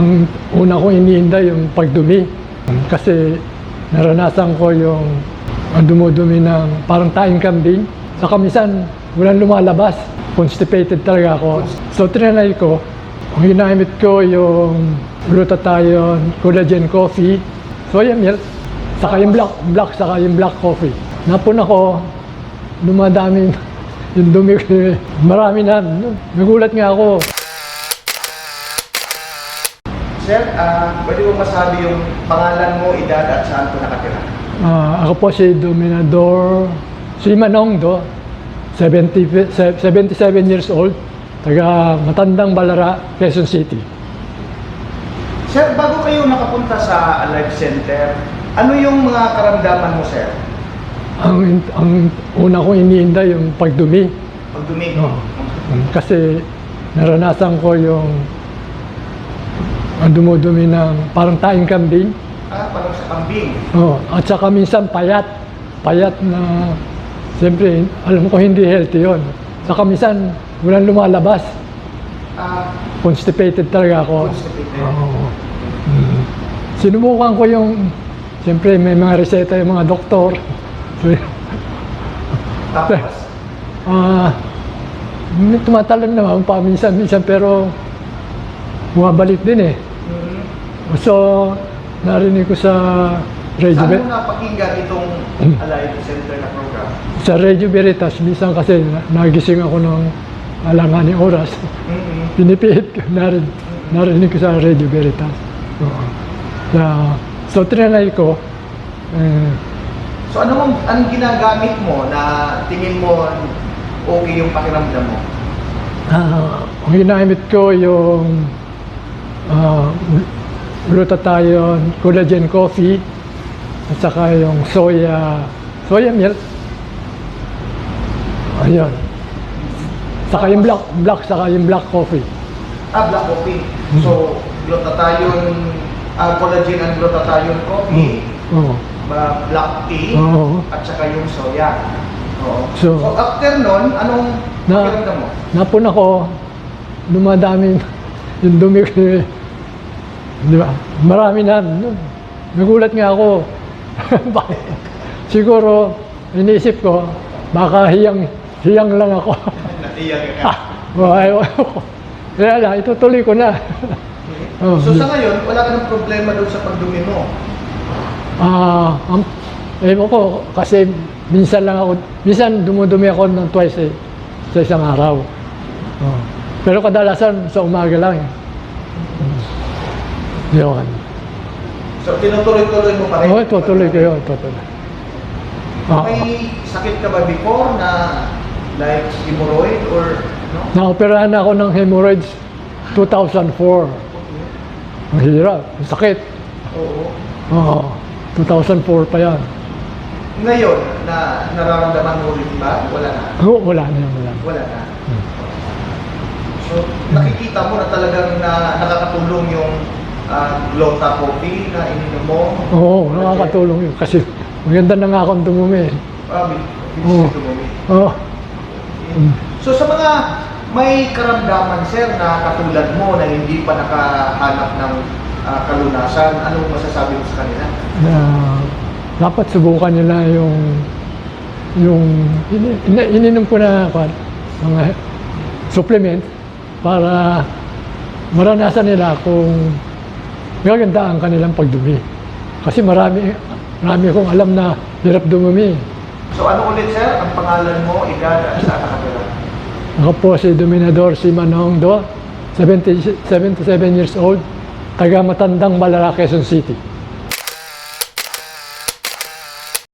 ang una kong iniinda yung pagdumi. Kasi naranasan ko yung dumudumi ng parang taing kambing. Saka minsan, walang lumalabas. Constipated talaga ako. So, trinay ko, ang ginamit ko yung glutathione collagen coffee, soya milk, saka yung black, black, saka yung black coffee. Napun ako, dumadami yung dumi ko. Marami na. Nagulat nga ako. Sir, ah, pwede mo masabi yung pangalan mo, edad at saan ko nakatira? Ah, ako po si Dominador, si Manong Do, 70, se- 77 years old, taga Matandang Balara, Quezon City. Sir, bago kayo nakapunta sa Alive Center, ano yung mga karamdaman mo, sir? Ang, ang una kong iniinda yung pagdumi. Pagdumi? Oo. Kasi naranasan ko yung ang dumudumi ng parang taing kambing. Ah, parang sa kambing. Oh, at saka minsan payat. Payat na, siyempre, alam ko hindi healthy yon. Saka minsan, walang lumalabas. Ah, Constipated talaga ako. constipated. Oo. Mm. Sinubukan ko yung, siyempre may mga reseta yung mga doktor. Tapos, Ah, tumatalon naman pa minsan-minsan pero bumabalik din eh. So, narinig ko sa Radio, saan mo napakinggan itong. Alive Center na program? sa Radio Veritas, minsan kasi na- nagising ako ng alanganing oras. Mm-mm. Pinipihit ko, narin, narinig ko sa Radio Veritas. Oo. Sa, so, trinay ko, eh, So, ano ang, anong ginagamit mo na tingin mo okay yung pakiramdam mo? Ah, ang ginamit ko yung ah, glutathione collagen coffee at saka yung soya soya milk. Ayun. Saka yung black, black saka yung black coffee. Ah, black coffee. So, glutathione, ah, collagen and glutathione coffee, Oo. ba- black tea, Oo. at saka yung soya. Oo. So- So, after nun, anong Na- pakiramdam mo? Napun ako, dumadami yung dumi ko. eh. Di ba? Marami na. Nagulat nga ako. Siguro, iniisip ko, baka hiyang, hiyang lang ako. Natiyag Ah, well, ayaw. Kaya lang, itutuloy ko na. Oh, So, sa ngayon, wala ka ng problema doon sa pagdumi mo. Ah, um, ewan ko, kasi minsan lang ako, minsan dumudumi ako ng twice eh, sa isang araw. Oh. Pero kadalasan sa umaga lang eh. Yun. So, tinutuloy-tuloy mo pa rin. Oo, tutuloy ko yun, tutuloy. Ah, May sakit ka ba before na like hemorrhoid or no? naoperahan ako ng hemorrhoids 2004. Ang hirap, ang sakit. Oo. Oo, 2004 pa yan. Ngayon, na nararamdaman mo rin ba? Wala na. Oo, wala na yan, wala na. Wala na. Hmm. So, nakikita mo na talagang na, nakakatulong yung uh, Glota coffee na ininom mo. Oo, nakakatulong yun. Kasi maganda na nga akong dumumi. Ah, bi- Oo. bi- tumumi. Oo. Mm. So, sa mga may karamdaman, sir, na katulad mo na hindi pa nakahanap ng ah, kalunasan, anong masasabi mo sa kanila? na dapat subukan nila yung yung in, in, ininom ko na mga supplement para maranasan nila kung maganda ang kanilang pagdumi. Kasi marami marami akong alam na hirap dumumi. So, ano ulit, sir? Ang pangalan mo, edad, at saan nakatira? Ako po si Dominador si Manong Do, 70, 77 years old, taga Matandang Balara, Quezon City.